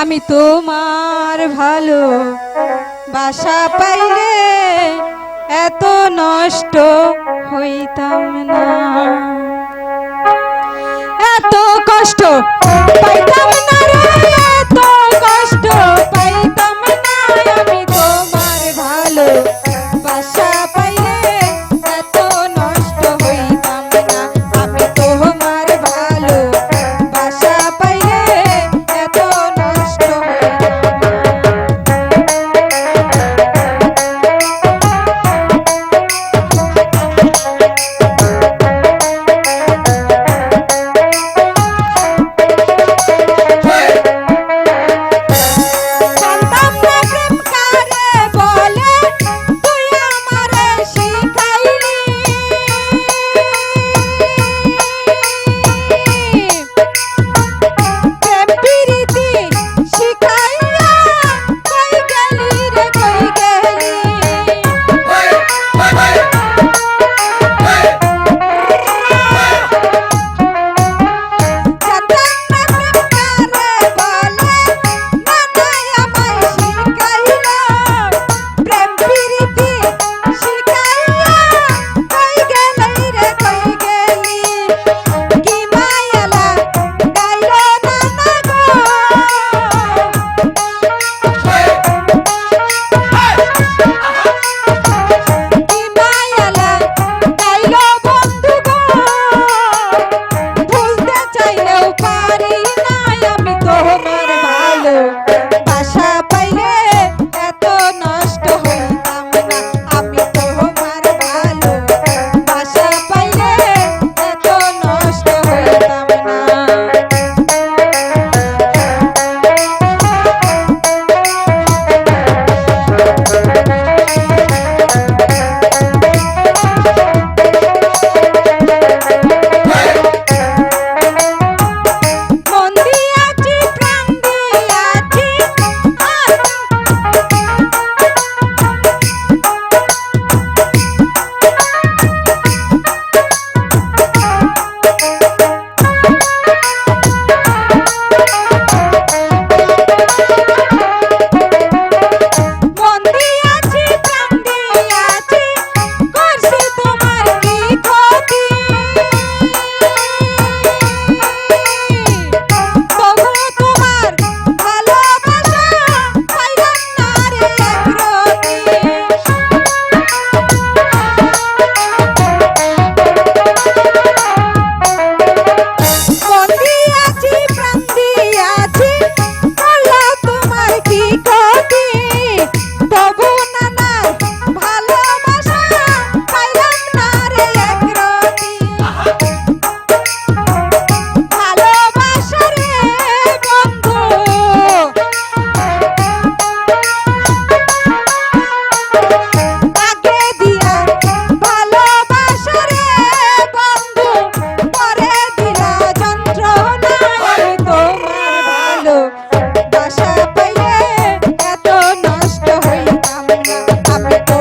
আমি তোমার ভালো বাসা পাইলে এত নষ্ট হইতাম না। এত কষ্ট বাসা I'm a